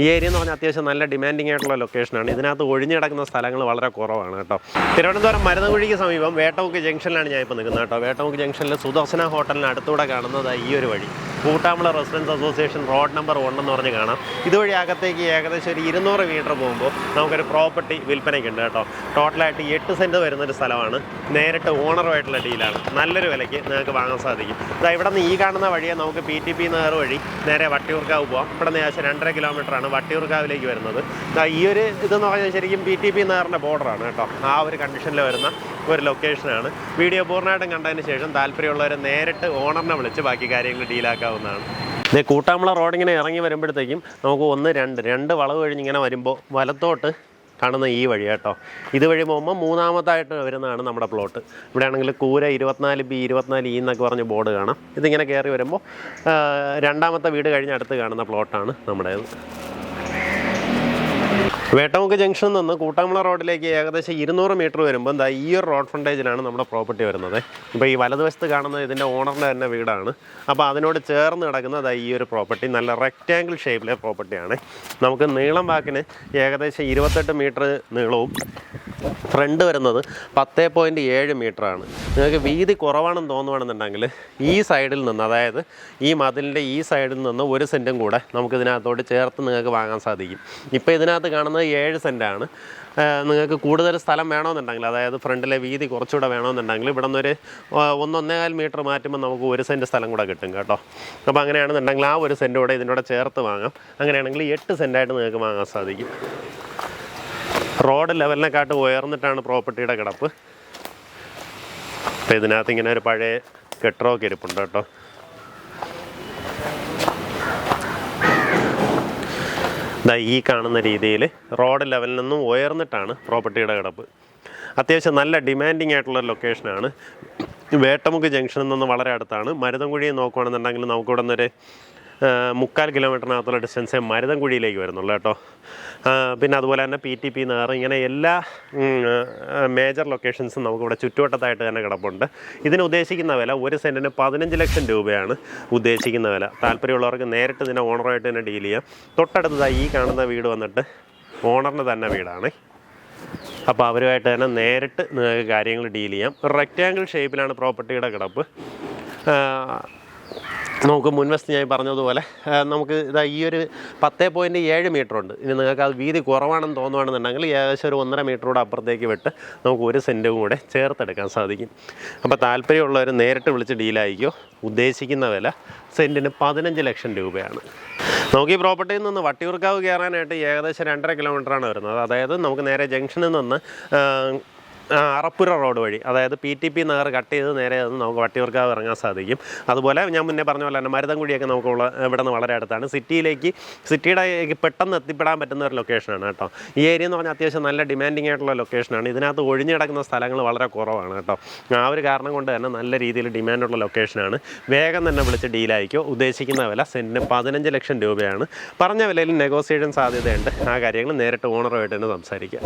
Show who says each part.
Speaker 1: ഈ ഏരിയ എന്ന് പറഞ്ഞാൽ അത്യാവശ്യം നല്ല ഡിമാൻഡിങ് ആയിട്ടുള്ള ലൊക്കേഷനാണ് ഇതിനകത്ത് ഒഴിഞ്ഞു കിടക്കുന്ന സ്ഥലങ്ങൾ വളരെ കുറവാണ് കേട്ടോ. തിരുവനന്തപുരം മരുന്നുകുഴിക്ക് സമീപം വേട്ടമുക്ക് ജംഗ്ഷനിലാണ് ഞാൻ ഇപ്പോൾ നിൽക്കുന്നത് കേട്ടോ. വേട്ടമുക്ക് ജംഗ്ഷനിൽ സുദർശന ഹോട്ടലിന് അടുത്തൂടെ കാണുന്നത് ഈ ഒരു വഴി. കൂട്ടാമ്പള residence association road number one എന്ന് പറഞ്ഞ് കാണാം. ഇതുവഴി അകത്തേക്ക് ഏകദേശം ഒരു ഇരുന്നൂറ് മീറ്റർ പോകുമ്പോൾ നമുക്കൊരു പ്രോപ്പർട്ടി വിൽപ്പനയ്ക്കുണ്ട് കേട്ടോ. ടോട്ടലായിട്ട് എട്ട് സെന്റ് വരുന്നൊരു സ്ഥലമാണ്. നേരിട്ട് ഓണറുമായിട്ടുള്ള ഡീലാണ്. നല്ലൊരു വിലയ്ക്ക് നിങ്ങൾക്ക് വാങ്ങാൻ സാധിക്കും. ഇതാ ഇവിടെ നിന്ന് ഈ കാണുന്ന വഴിയെ നമുക്ക് പി ടി പി നഗർ വഴി നേരെ വട്ടിയൂർക്കാവ് പോവാം. ഇവിടെ നിന്ന് ഏകദേശം രണ്ടര കിലോമീറ്ററാണ് വട്ടിയൂർക്കാവിലേക്ക് വരുന്നത്. ഈ ഒരു ഇതെന്ന് പറഞ്ഞാൽ ശരിക്കും പി ടി പി നഗറിന്റെ ബോർഡറാണ് കേട്ടോ. ആ ഒരു കണ്ടീഷനിൽ വരുന്ന ഒരു ലൊക്കേഷനാണ് വീഡിയോ പൂർണമായിട്ടും കണ്ടതിന് ശേഷം താല്പര്യമുള്ളവരെ നേരിട്ട് ഓണറിനെ വിളിച്ച് ബാക്കി കാര്യങ്ങൾ ഡീലാക്കാവുന്നതാണ് ഇത് കൂട്ടാമ്പള റോഡിങ്ങനെ ഇറങ്ങി വരുമ്പോഴത്തേക്കും നമുക്ക് ഒന്ന് രണ്ട് രണ്ട് വളവ് കഴിഞ്ഞ് ഇങ്ങനെ വരുമ്പോൾ വലത്തോട്ട് കാണുന്ന ഈ വഴി കേട്ടോ. ഇതുവഴി പോകുമ്പോൾ മൂന്നാമതായിട്ട് വരുന്നതാണ് നമ്മുടെ പ്ലോട്ട് ഇവിടെ ആണെങ്കിൽ കൂര ഇരുപത്തിനാല് ബി ഇരുപത്തിനാല് ഇ എന്നൊക്കെ പറഞ്ഞ് ബോർഡ് കാണാം. ഇതിങ്ങനെ കയറി വരുമ്പോൾ രണ്ടാമത്തെ വീട് കഴിഞ്ഞ് അടുത്ത് കാണുന്ന പ്ലോട്ടാണ് നമ്മുടേത്. വേട്ടമുക്ക് ജംഗ്ഷനിൽ നിന്ന് കൂട്ടാമ്പള റോഡിലേക്ക് ഏകദേശം ഇരുന്നൂറ് മീറ്റർ വരുമ്പോൾ എന്താ ഈ ഒരു റോഡ് ഫ്രണ്ടേജിലാണ് നമ്മുടെ പ്രോപ്പർട്ടി വരുന്നത്. ഇപ്പോൾ ഈ വലതുവശത്ത് കാണുന്നത് ഇതിന്റെ ഓണറിന്റെ തന്നെ വീടാണ്. അപ്പോൾ അതിനോട് ചേർന്ന് കിടക്കുന്ന അതാ ഈ ഒരു പ്രോപ്പർട്ടി നല്ല റെക്റ്റാങ്കിൾ ഷേപ്പിലെ പ്രോപ്പർട്ടിയാണ്. നമുക്ക് നീളം വാക്കിന് ഏകദേശം ഇരുപത്തെട്ട് മീറ്റർ നീളവും ഫ്രണ്ട് വരുന്നത് പത്ത് പോയിന്റ് ഏഴ് മീറ്ററാണ്. നിങ്ങൾക്ക് വീതി കുറവാണെന്ന് തോന്നുവാണെന്നുണ്ടെങ്കിൽ ഈ സൈഡിൽ നിന്ന് അതായത് ഈ മതിലിന്റെ ഈ സൈഡിൽ നിന്ന് ഒരു സെന്റും കൂടെ നമുക്ക് ഇതിനകത്തോട്ട് ചേർത്ത് നിങ്ങൾക്ക് വാങ്ങാൻ സാധിക്കും. ഇപ്പോൾ ഇതിനകത്ത് കാണുന്നത് ഏഴ് സെന്റാണ് നിങ്ങൾക്ക് കൂടുതൽ സ്ഥലം വേണമെന്നുണ്ടെങ്കിൽ അതായത് ഫ്രണ്ടിലെ വീതി കുറച്ചുകൂടെ വേണമെന്നുണ്ടെങ്കിൽ ഇവിടെ നിന്നൊരു ഒന്നൊന്നേകാൽ മീറ്റർ മാറ്റുമ്പോൾ നമുക്ക് ഒരു സെന്റ് സ്ഥലം കൂടെ കിട്ടും കേട്ടോ. അപ്പോൾ അങ്ങനെയാണെന്നുണ്ടെങ്കിൽ ആ ഒരു സെന്റ് കൂടെ ഇതിന്റെ കൂടെ ചേർത്ത് വാങ്ങാം. അങ്ങനെയാണെങ്കിൽ എട്ട് സെന്റായിട്ട് നിങ്ങൾക്ക് വാങ്ങാൻ സാധിക്കും. റോഡ് ലെവലിനെക്കാട്ട് ഉയർന്നിട്ടാണ് പ്രോപ്പർട്ടിയുടെ കിടപ്പ്. അപ്പോൾ ഇതിനകത്ത് ഇങ്ങനെ ഒരു പഴയ കെട്ടറൊക്കെ ഇരിപ്പുണ്ട് കേട്ടോ. ഈ കാണുന്ന രീതിയിൽ റോഡ് ലെവലിൽ നിന്നും ഉയർന്നിട്ടാണ് പ്രോപ്പർട്ടിയുടെ കിടപ്പ്. അത്യാവശ്യം നല്ല ഡിമാൻഡിങ് ആയിട്ടുള്ള ലൊക്കേഷനാണ് വേട്ടമുക്ക് ജംഗ്ഷനിൽ നിന്ന് വളരെ അടുത്താണ്. മരുതൻകുഴി നോക്കുകയാണെന്നുണ്ടെങ്കിൽ നമുക്കിവിടെ നിന്നൊരു മുക്കാൽ കിലോമീറ്ററിനകത്തുള്ള ഡിസ്റ്റൻസേ മരുതൻകുഴിയിലേക്ക് വരുന്നുള്ളൂ കേട്ടോ. പിന്നെ അതുപോലെ തന്നെ പി ടി പി നാറ് ഇങ്ങനെ എല്ലാ മേജർ ലൊക്കേഷൻസും നമുക്കിവിടെ ചുറ്റുവട്ടത്തായിട്ട് തന്നെ കിടപ്പുണ്ട്. ഇതിന് ഉദ്ദേശിക്കുന്ന വില ഒരു സെന്റിന് പതിനഞ്ച് ലക്ഷം രൂപയാണ് ഉദ്ദേശിക്കുന്ന വില. താല്പര്യമുള്ളവർക്ക് നേരിട്ട് ഇതിനെ ഓണറായിട്ട് തന്നെ ഡീൽ ചെയ്യാം. തൊട്ടടുത്തതായി ഈ കാണുന്ന വീട് വന്നിട്ട് ഓണറിന് തന്നെ വീടാണ്. അപ്പോൾ അവരുമായിട്ട് തന്നെ നേരിട്ട് നിങ്ങൾക്ക് കാര്യങ്ങൾ ഡീൽ ചെയ്യാം. റെക്റ്റാങ്കിൾ ഷേപ്പിലാണ് പ്രോപ്പർട്ടിയുടെ കിടപ്പ്. നമുക്ക് മുൻവശത്ത് ഞാൻ പറഞ്ഞതുപോലെ നമുക്ക് ഇതാ ഈ ഒരു പത്ത് പോയിന്റ് ഏഴ് മീറ്റർ ഉണ്ട്. ഇനി നിങ്ങൾക്ക് അത് വീതി കുറവാണെന്ന് തോന്നുവാണെന്നുണ്ടെങ്കിൽ ഏകദേശം ഒരു ഒന്നര മീറ്റർ കൂടെ അപ്പുറത്തേക്ക് വിട്ട് നമുക്ക് ഒരു സെന്റും കൂടെ ചേർത്തെടുക്കാൻ സാധിക്കും. അപ്പോൾ താല്പര്യമുള്ളവർ നേരിട്ട് വിളിച്ച് ഡീലായിക്കോ ഉദ്ദേശിക്കുന്ന വില സെന്റിന് പതിനഞ്ച് ലക്ഷം രൂപയാണ്. നമുക്ക് ഈ പ്രോപ്പർട്ടിയിൽ നിന്ന് വട്ടിയൂർക്കാവ് കയറാനായിട്ട് ഏകദേശം രണ്ടര കിലോമീറ്ററാണ് വരുന്നത്. അതായത് നമുക്ക് നേരെ ജംഗ്ഷനിൽ നിന്ന് അറപ്പുര റോഡ് വഴി. അതായത് P T P Nagar cut ചെയ്ത് നേരെ നമുക്ക് വട്ടിയൂർക്കാവ് ഇറങ്ങാൻ സാധിക്കും. അതുപോലെ ഞാൻ മുന്നേ പറഞ്ഞ പോലെ തന്നെ മരുതൻകുഴിയൊക്കെ നമുക്കുള്ള ഇവിടെ നിന്ന് വളരെ അടുത്താണ്. സിറ്റിയിലേക്ക് സിറ്റിയുടെ പെട്ടെന്ന് എത്തിപ്പെടാൻ പറ്റുന്ന ഒരു ലൊക്കേഷനാണ് കേട്ടോ. ഈ ഏരിയ എന്ന് പറഞ്ഞാൽ അത്യാവശ്യം നല്ല ഡിമാൻഡിങ് ആയിട്ടുള്ള ലൊക്കേഷനാണ് ഇതിനകത്ത് ഒഴിഞ്ഞു കിടക്കുന്ന സ്ഥലങ്ങൾ വളരെ കുറവാണ് കേട്ടോ. ആ ഒരു കാരണം കൊണ്ട് തന്നെ നല്ല രീതിയിൽ ഡിമാൻഡുള്ള ലൊക്കേഷനാണ് വേഗം തന്നെ വിളിച്ച് ഡീലായിക്കോ ഉദ്ദേശിക്കുന്ന വില സെന്റിന് പതിനഞ്ച് ലക്ഷം രൂപയാണ്. പറഞ്ഞ വിലയിൽ നെഗോസിയേഷൻ സാധ്യതയുണ്ട്. ആ കാര്യങ്ങൾ നേരിട്ട് ഓണറുമായിട്ട് തന്നെ സംസാരിക്കുക